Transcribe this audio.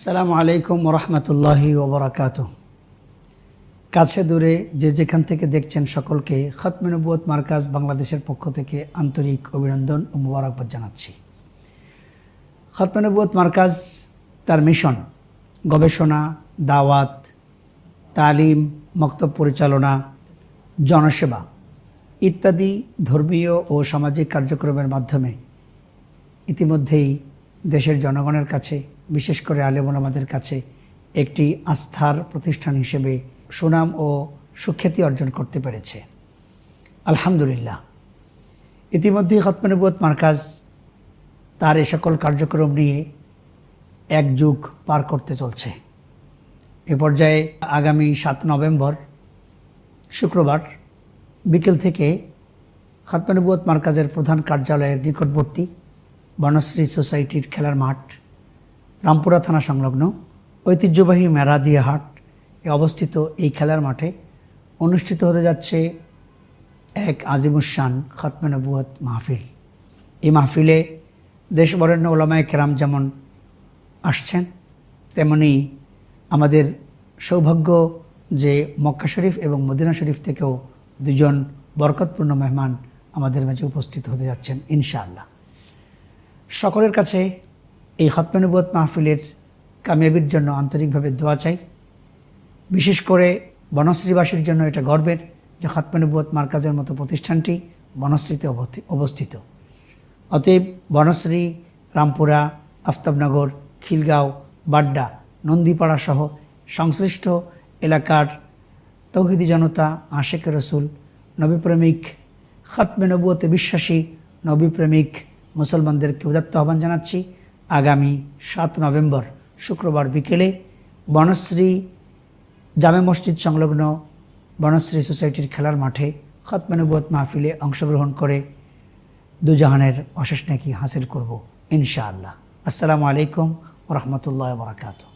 আসসালামু আলাইকুম রহমতুল্লাহি ওবরাকাত কাছে দূরে যে যেখান থেকে দেখছেন সকলকে খতমেনবুয়ত মার্কাজ বাংলাদেশের পক্ষ থেকে আন্তরিক অভিনন্দন ও মুবারকবাদ জানাচ্ছি। খতমেনবুয়ত মার্কাজ তার মিশন, গবেষণা, দাওয়াত, তালিম মক্তব পরিচালনা, জনসেবা ইত্যাদি ধর্মীয় ও সামাজিক কার্যক্রমের মাধ্যমে ইতিমধ্যেই দেশের জনগণের কাছে, বিশেষ করে আলেমুলামাদের কাছে, একটি আস্থার প্রতিষ্ঠান হিসেবে সুনাম ও সুখ্যাতি অর্জন করতে পেরেছে। আলহামদুলিল্লাহ। ইতিমধ্যেই খতমানবুত মার্কাজ তার এ সকল কার্যক্রম নিয়ে এক যুগ পার করতে চলছে। এ পর্যায়ে আগামী সাত নভেম্বর, শুক্রবার বিকেল থেকে খাতমানবুয়ত মার্কাজের প্রধান কার্যালয়ের নিকটবর্তী বনশ্রী সোসাইটির খেলার মাঠ, রামপুরা থানা সংলগ্ন ঐতিহ্যবাহী মেরাদিয়া হাট এ অবস্থিত এই খেলার মাঠে অনুষ্ঠিত হতে যাচ্ছে এক আজিমুসান খতমে নবুয়ত মাহফিল। এই মাহফিলে দেশ বরেণ্য ওলামায় কেরাম যেমন আসছেন, তেমনি আমাদের সৌভাগ্য যে মক্কা শরীফ এবং মদিনা শরীফ থেকেও দুজন বরকতপূর্ণ মেহমান আমাদের মাঝে উপস্থিত হতে যাচ্ছেন, ইনশাআল্লাহ। সকলের কাছে এই হতমানুবত মাহফিলের কামিয়াবির জন্য আন্তরিকভাবে দোয়া চাই। বিশেষ করে বনশ্রীবাসীর জন্য এটা গর্বের যে হতমানুবত মার্কাজের মতো প্রতিষ্ঠানটি বনশ্রীতে অবস্থি- অবস্থিত। অতএব বনশ্রী, রামপুরা, আফতাবনগর, খিলগাঁও, বাড্ডা, নন্দীপাড়া সহ সংশ্লিষ্ট এলাকার তৌহিদি জনতা আশেক রসুল নবীপ্রেমিক খতমে নবুয়তে বিশ্বাসী নবীপ্রেমিক মুসলমানদেরকে উদাত্ত আহ্বান জানাচ্ছি। আগামী সাত নভেম্বর শুক্রবার বিকেলে বনশ্রী জামে মসজিদ সংলগ্ন বনশ্রী সোসাইটির খেলার মাঠে খতমানুবত মাহফিলে অংশগ্রহণ করে দুজাহানের অশেষ নাকি হাসিল করব ইনশাআল্লাহ। আসসালামু আলাইকুম রহমতুল্লাহ বরাকাতু